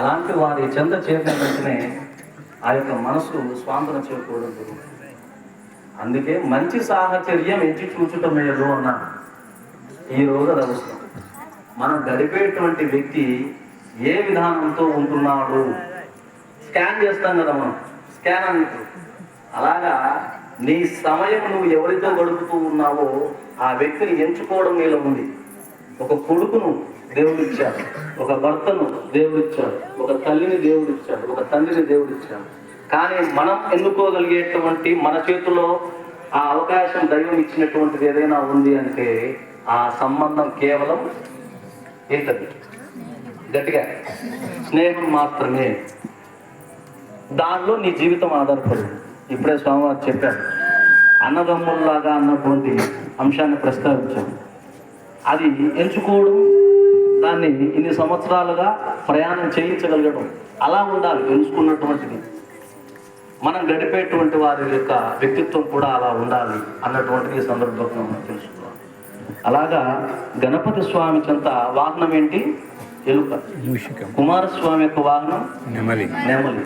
అలాంటి వారి చెంత చేరిన వెంటనే ఆ యొక్క మనసు స్వాంతన చేకూడడం జరుగుతుంది అందుకే మంచి సాహచర్యం ఎంచి చూచటం లేదు అన్నాను ఈ రోజు అది అవసరం. మనం గడిపేటువంటి వ్యక్తి ఏ విధానంతో ఉంటున్నాడు? స్కాన్ చేస్తాం కదా మనం. స్కాన్ అన్నట్టు అలాగా నీ సమయం నువ్వు ఎవరితో గడుపుతూ ఉన్నావో ఆ వ్యక్తిని ఎంచుకోవడం నీలో ఉంది. ఒక కొడుకును దేవుడు ఇచ్చాడు ఒక భర్తను దేవుడు ఇచ్చాడు ఒక తల్లిని దేవుడు ఇచ్చాడు ఒక తండ్రిని దేవుడు ఇచ్చాడు కానీ మనం ఎన్నుకోగలిగేటువంటి మన చేతిలో ఆ అవకాశం దైవం ఇచ్చినటువంటిది ఏదైనా ఉంది అంటే ఆ సంబంధం కేవలం ఏంటది గట్టిగా. స్నేహం మాత్రమే. దానిలో నీ జీవితం ఆధారపడి ఇప్పుడే స్వామివారు చెప్పారు. అన్నదమ్ముల్లాగా అన్నటువంటి అంశాన్ని ప్రస్తావించాడు అది ఎంచుకోవడం దాన్ని ఇన్ని సంవత్సరాలుగా ప్రయాణం చేయించగలగడం. అలా ఉండాలి ఎంచుకున్నటువంటిది. మనం గడిపేటువంటి వారి యొక్క వ్యక్తిత్వం కూడా అలా ఉండాలి అన్నటువంటిది ఈ సందర్భంగా మనం తెలుసుకోవాలి. అలాగా గణపతి స్వామి చెంత వాహనం ఏంటి? ఎలుక. కుమారస్వామి యొక్క వాహనం నెమలి. నెమలి.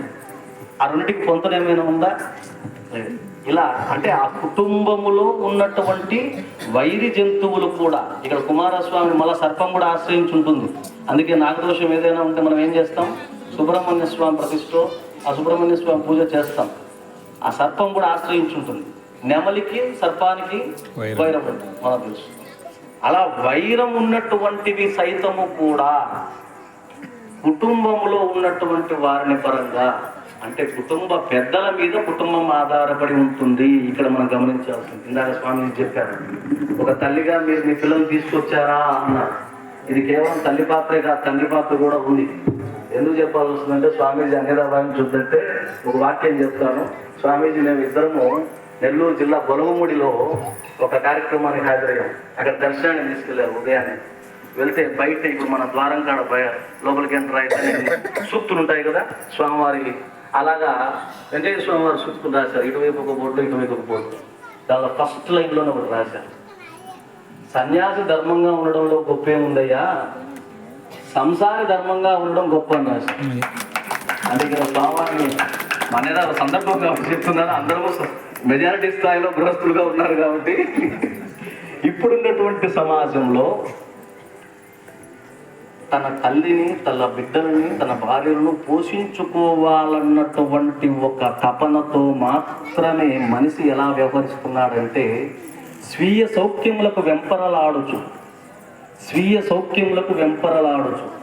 ఆ రెండింటికి పొంతన ఏమైనా ఉందా. ఇలా అంటే ఆ కుటుంబములో ఉన్నటువంటి వైరి జంతువులు కూడా ఇక్కడ కుమారస్వామి మళ్ళా సర్పం కూడా ఆశ్రయించి ఉంటుంది అందుకే నాగదోషం ఏదైనా ఉంటే మనం ఏం చేస్తాం? సుబ్రహ్మణ్య స్వామి ప్రతిష్ఠ ఆ సుబ్రహ్మణ్య స్వామి పూజ చేస్తాం. ఆ సర్పం కూడా ఆశ్రయించి ఉంటుంది నెమలికి సర్పానికి వైరం. వైరం ఉంటుంది మనకు తెలుసు. అలా వైరం ఉన్నటువంటివి సైతము కూడా కుటుంబంలో ఉన్నటువంటి వారిని పరంగా అంటే కుటుంబ పెద్దల మీద కుటుంబం ఆధారపడి ఉంటుంది. ఇక్కడ మనం గమనించాల్సింది. ఇందాక స్వామి చెప్పారు ఒక తల్లిగా మీరు మీ పిల్లలు తీసుకొచ్చారా అన్నారు. ఇది కేవలం తల్లి పాత్రే కాదు తండ్రి పాత్ర కూడా ఉంది. ఎందుకు చెప్పాల్సి వస్తుందంటే స్వామీజీ అన్నిరాబాయిని చూద్దంటే ఒక వాక్యం చెప్తాను. స్వామీజీ మేము ఇద్దరము నెల్లూరు జిల్లా బొలవముడిలో ఒక కార్యక్రమానికి హాజరయ్యాం. అక్కడ దర్శనాన్ని తీసుకెళ్ళారు ఉదయాన్నే. వెళ్తే బయట ఇప్పుడు మన ద్వారం కాడ పోయారు లోపలికి ఎంటర్ అయితే సూక్తులు ఉంటాయి కదా స్వామివారి అలాగా వెంకటేశ్వర స్వామి వారి సూక్తులు రాశారు. ఇటువైపు ఒక బోర్డు ఇటువైపు ఒక బోర్డు. దానిలో ఫస్ట్ లైన్లోనే ఒకటి రాశారు. సన్యాసి ధర్మంగా ఉండడంలో గొప్ప ఏముందయ్యా? సంసారి ధర్మంగా ఉండడం గొప్ప అని రాశారు. అంటే ఇక్కడ స్వామివారిని మన ఏదో సందర్భం కాబట్టి చెప్తున్నారు అందరూ మెజారిటీ స్థాయిలో గృహస్థులుగా ఉన్నారు కాబట్టి. ఇప్పుడున్నటువంటి సమాజంలో తన తల్లిని తన బిడ్డలని తన భార్యలను పోషించుకోవాలన్నటువంటి ఒక తపనతో మాత్రమే మనిషి ఎలా వ్యవహరిస్తున్నాడంటే స్వీయ సౌఖ్యములకు వెంపరలాడుచు. స్వీయ సౌఖ్యములకు వెంపరలాడుచు.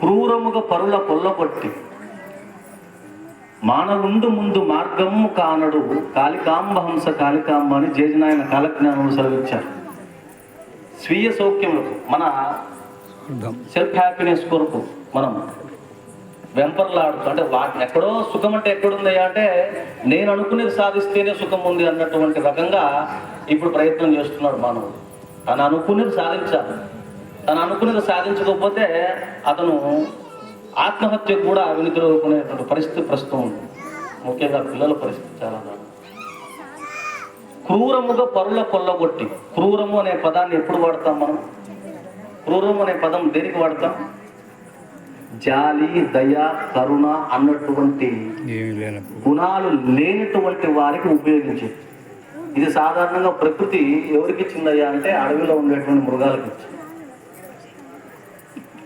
క్రూరముగా పరుల కొల్లగొట్టి మానవుండు ముందు మార్గము కానడు కాళికాంబ హంస కాళికాంబ అని జేజనాయన కాలజ్ఞానం సెలవిచ్చారు. స్వీయ సౌఖ్యములకు మన సెల్ఫ్ హ్యాపీనెస్ కొరకు మనం వెంపర్లాడుతూ అంటే వాటిని ఎక్కడో సుఖం అంటే ఎక్కడుందయ్యా అంటే నేను అనుకునేది సాధిస్తేనే సుఖం ఉంది అన్నటువంటి రకంగా ఇప్పుడు ప్రయత్నం చేస్తున్నాడు మానవుడు. తను అనుకునేది సాధించాలి. తను అనుకునేది సాధించకపోతే అతను ఆత్మహత్యకు కూడా వెనుకలుకునేటువంటి పరిస్థితి ప్రస్తుతం ఉంది. ముఖ్యంగా పిల్లల పరిస్థితి చాలా క్రూరముగా పరుల కొల్లగొట్టి క్రూరము అనే పదాన్ని ఎప్పుడు వాడతాం మనం? క్రూరం అనే పదం దేనికి వాడతాం? జాలి దయ కరుణ అన్నటువంటి గుణాలు లేనటువంటి వారికి ఉపయోగించేది ఇది సాధారణంగా ప్రకృతి ఎవరికి ఇచ్చిందయ్యా అంటే అడవిలో ఉండేటువంటి మృగాలకు ఇచ్చింది.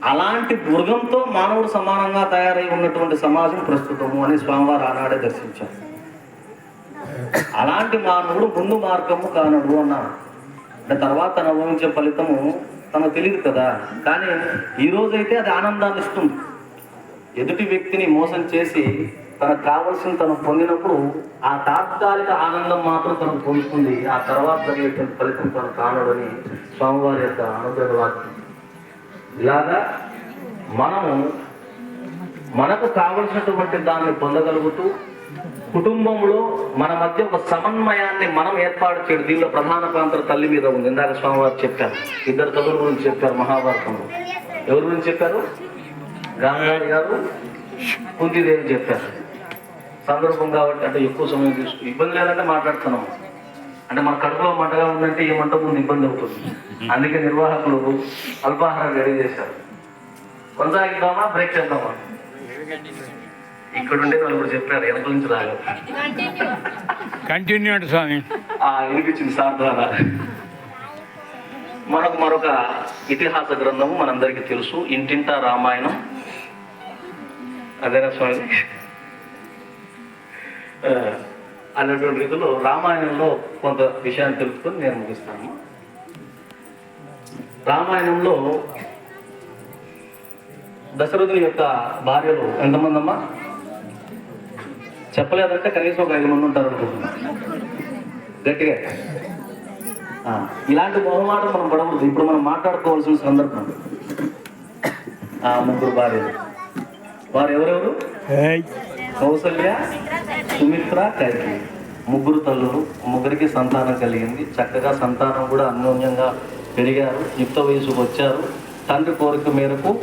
అలాంటి మృగంతో మానవుడు సమానంగా తయారై ఉన్నటువంటి సమాజం ప్రస్తుతము అని స్వామివారు ఆనాడే దర్శించారు. అలాంటి మానవుడు ముందు మార్గము కానడు అన్నారు. అంటే తర్వాత అనుభవించే ఫలితము తనకు తెలియదు కదా? కానీ ఈరోజైతే అది ఆనందాన్ని ఇస్తుంది. ఎదుటి వ్యక్తిని మోసం చేసి తనకు కావలసిన తను పొందినప్పుడు ఆ తాత్కాలిక ఆనందం మాత్రం తనకు పొందుతుంది. ఆ తర్వాత జరిగేటువంటి ఫలితం తను కానడని స్వామివారి యొక్క అనుగ్రహ వాక్యం. ఇలాగా మనము మనకు కావలసినటువంటి దాన్ని పొందగలుగుతూ కుటుంబంలో మన మధ్య ఒక సమన్వయాన్ని మనం ఏర్పాటు చేయడం దీనిలో ప్రధాన పాత్ర తల్లి మీద ఉంది. ఇందాక స్వామివారు చెప్పారు. ఇద్దరు తల్లుల గురించి చెప్పారు మహాభారతంలో. ఎవరి గురించి చెప్పారు? గాంధారి గారు కుంతిదేవి చెప్పారు. సందర్భం కాబట్టి అంటే ఎక్కువ సమయం తీసుకు ఇబ్బంది లేదంటే మాట్లాడుతున్నాం. అంటే మన కడుపులో మంటగా ఉందంటే ఈ మంట ముందు ఇబ్బంది అవుతుంది. అందుకే నిర్వాహకులు అల్పాహారం రెడీ చేశారు. కొనసాగిద్దామా? బ్రేక్ చేద్దామా? ఇక్కడ ఉండే నలుగురు చెప్పారు వెనక నుంచి రాలేదు కంటిన్యూ అంటే స్వామి. ఆ వినిపించింది సార్ ద్వారా. మనకు మరొక ఇతిహాస గ్రంథము మనందరికీ తెలుసు ఇంటింటా రామాయణం. అదేనా స్వామి? ఆ, అన్నటువంటి రీతిలో రామాయణంలో కొంత విషయాన్ని తెలుసుకొని నేను ముగిస్తాను. రామాయణంలో దశరథుని యొక్క భార్యలు ఎంతమంది అమ్మా? చెప్పలేదంటే కనీసం ఒక ఐదు మంది ఉంటారు అనుకుంటున్నా. గట్టిగా. ఇలాంటి మొహమాటం మనం పడకూడదు. ఇప్పుడు మనం మాట్లాడుకోవాల్సిన సందర్భం. ఆ ముగ్గురు భార్యలు. వారు ఎవరెవరు కౌసల్య సుమిత్ర కైకి. ముగ్గురు తల్లులు. ముగ్గురికి సంతానం కలిగింది. చక్కగా సంతానం కూడా అన్యోన్యంగా పెరిగారు. యుక్త వయసుకు వచ్చారు. తండ్రి కోరిక మేరకు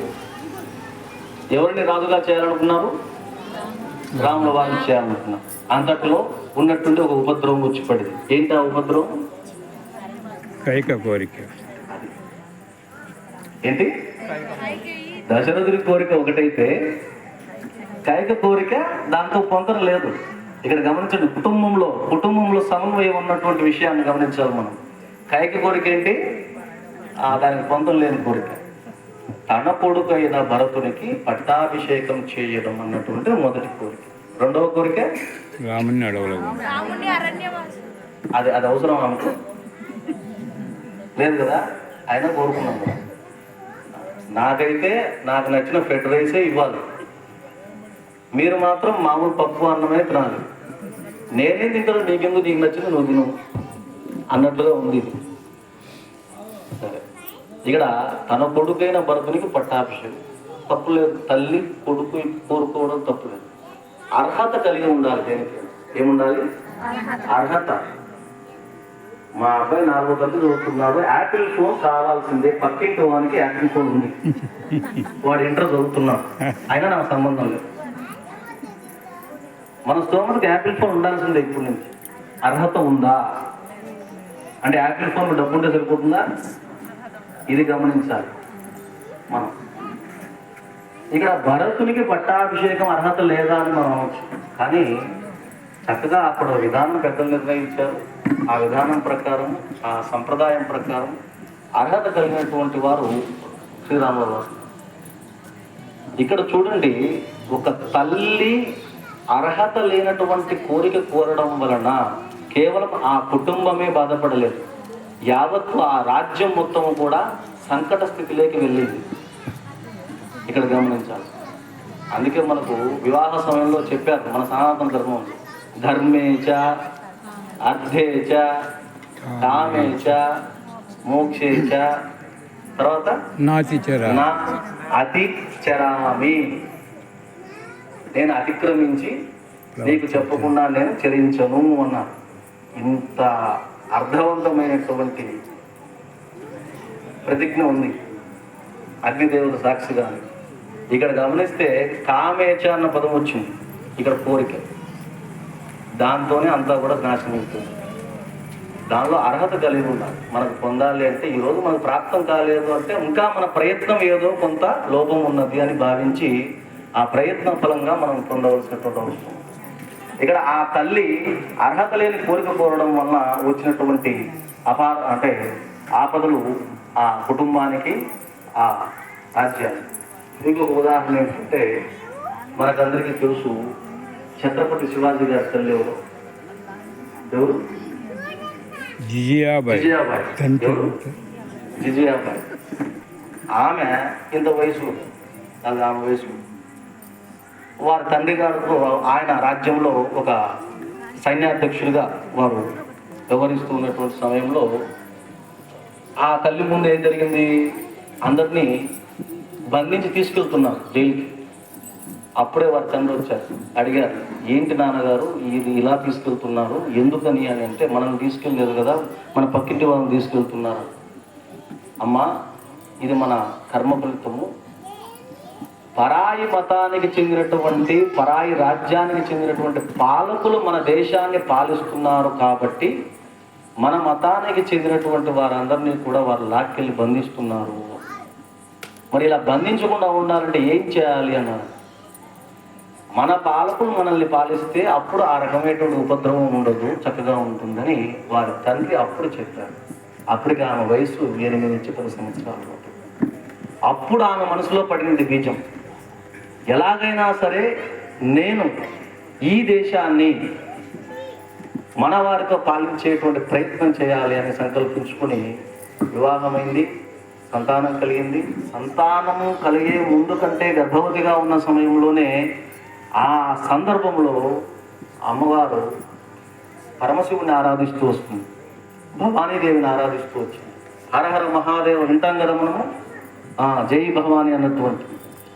ఎవరిని రాజుగా చేయాలనుకున్నారు? రాముల వారిని చేయాలనుకున్నారు అంతటిలో ఉన్నట్టుండి ఒక ఉపద్రవం వచ్చి పడింది ఏంటి ఆ ఉపద్రవం? కైక కోరిక. ఏంటి? దశరథుడి కోరిక ఒకటైతే కైక కోరిక దాంతో పొందడం లేదు. ఇక్కడ గమనించండి కుటుంబంలో కుటుంబంలో సమన్వయం ఉన్నటువంటి విషయాన్ని గమనించాలి మనం. కైక కోరిక ఏంటి? దానికి పొందం లేని కోరిక. తన కొడుకు అయిన భరతునికి పట్టాభిషేకం చేయడం అన్నటువంటి మొదటి కోరిక. రెండవ కోరిక? రాముని అడవులకు రాముని అరణ్యవాసు అది అది అవసరం ఆమెకు లేదు కదా? అయినా కోరుకున్నాం కదా నాకైతే నాకు నచ్చిన ఫెడ్ రైసే ఇవ్వాలి. మీరు మాత్రం మామూలు పప్పు అన్నమే తినాలి. నేనేం తింటాను నీకెందుకు నీకు నచ్చింది నువ్వు తిను. అన్నట్లుగా ఉంది. ఇక్కడ తన కొడుకైన భరతునికి పట్టాభిషేకం. తప్పు లేదు. తల్లి కొడుకు కోరుకోవడం తప్పు లేదు. అర్హత కలిగి ఉండాలి దేనికి? ఏముండాలి? అర్హత. మా అబ్బాయి నాలుగో తల్లి చదువుతున్నాడు. యాపిల్ ఫోన్ కావాల్సిందే. పక్కింటి వానికి యాపిల్ ఫోన్ ఉంది. వాడు ఇంటర్ చదువుతున్నాడు. అయినా నాకు సంబంధం లేదు. మన స్తోమతకి యాపిల్ ఫోన్ ఉండాల్సిందే ఇప్పుడు నుంచి. అర్హత ఉందా? అంటే యాపిల్ ఫోన్ డబ్బు ఉంటే సరిపోతుందా? ఇది గమనించాలి. మనం. ఇక్కడ భరతునికి పట్టాభిషేకం అర్హత లేదా అని మనం కానీ చక్కగా అక్కడ విధానం పెద్దలు నిర్ణయించారు. ఆ విధానం ప్రకారం ఆ సంప్రదాయం ప్రకారం అర్హత కలిగినటువంటి వారు శ్రీరాముల వారు ఇక్కడ చూడండి ఒక తల్లి అర్హత లేనటువంటి కోరిక కోరడం వలన కేవలం ఆ కుటుంబమే బాధపడలేదు. యావత్తు ఆ రాజ్యం మొత్తం కూడా సంకట స్థితిలోకి వెళ్ళింది. ఇక్కడ గమనించాలి. అందుకే మనకు వివాహ సమయంలో చెప్పారు మన సనాతన ధర్మంలో ధర్మేచ అర్థేచ కామేచ మోక్షేచ తర్వాత? నాతి చెర. నా అతి చరామి నేను అతిక్రమించి నీకు చెప్పకుండా నేను చరించను అన్నారు. ఇంత అర్థవంతమైనటువంటి ప్రతిజ్ఞ ఉంది. అగ్నిదేవుడు సాక్షిగా ఇక్కడ గమనిస్తే కామేచ అన్న పదం వచ్చింది. ఇక్కడ కోరిక. దాంతోనే అంతా కూడా నాశనం అవుతుంది దానిలో అర్హత కలిగి ఉండాలి. మనకు పొందాలి అంటే ఈరోజు మనకు ప్రాప్తం కాలేదు అంటే ఇంకా మన ప్రయత్నం ఏదో కొంత లోపం ఉన్నది అని భావించి ఆ ప్రయత్న ఫలంగా మనం పొందవలసినటువంటి అవసరం. ఇక్కడ ఆ తల్లి అర్హత లేని కోరిక కోరడం వలన వచ్చినటువంటి అపా అంటే ఆపదలు ఆ కుటుంబానికి ఆ రాజ్యానికి. ఇంకొక ఉదాహరణ ఏంటంటే మనకందరికీ తెలుసు ఛత్రపతి శివాజీ గారి తల్లి ఎవరు? జిజియాబాయ్. ఆమె ఇంత వయసు అది ఆమె వయసు వారి తండ్రి గారు ఆయన రాజ్యంలో ఒక సైన్యాధ్యక్షుడిగా వారు వ్యవహరిస్తూ ఉన్నటువంటి సమయంలో ఆ తల్లి ముందు ఏం జరిగింది? అందరినీ బంధించి తీసుకెళ్తున్నారు జైలుకి. అప్పుడే వారి తండ్రి వచ్చారు. అడిగారు ఏంటి నాన్నగారు ఇది ఇలా తీసుకెళ్తున్నారు? ఎందుకని అని అంటే మనం తీసుకెళ్ళలేదు కదా మన పక్కింటి వాళ్ళని తీసుకెళ్తున్నారు. అమ్మా ఇది మన కర్మ ఫలితము పరాయి మతానికి చెందినటువంటి పరాయి రాజ్యానికి చెందినటువంటి పాలకులు మన దేశాన్ని పాలిస్తున్నారు కాబట్టి మన మతానికి చెందినటువంటి వారందరినీ కూడా వారు లాక్కెళ్ళి బంధిస్తున్నారు. మరి ఇలా బంధించకుండా ఉండాలంటే ఏం చేయాలి అన్నారు. మన పాలకులు మనల్ని పాలిస్తే అప్పుడు ఆ రకమైనటువంటి ఉపద్రవం ఉండదు చక్కగా ఉంటుందని వారి తండ్రి అప్పుడు చెప్పారు. అప్పటికి ఆమె వయసు ఎనిమిది నుంచి పది సంవత్సరాలు అప్పుడు ఆమె మనసులో పడింది బీజం. ఎలాగైనా సరే నేను ఈ దేశాన్ని మన వారితో పాలించేటువంటి ప్రయత్నం చేయాలి అని సంకల్పించుకుని వివాహమైంది సంతానం కలిగింది. సంతానము కలిగే ముందు కంటే గర్భవతిగా ఉన్న సమయంలోనే ఆ సందర్భంలో అమ్మవారు పరమశివుని ఆరాధిస్తూ వస్తుంది. భవానీదేవిని ఆరాధిస్తూ వచ్చింది. హరహర మహాదేవ వింటాం కదా మనము? జై భవాని అన్నటువంటి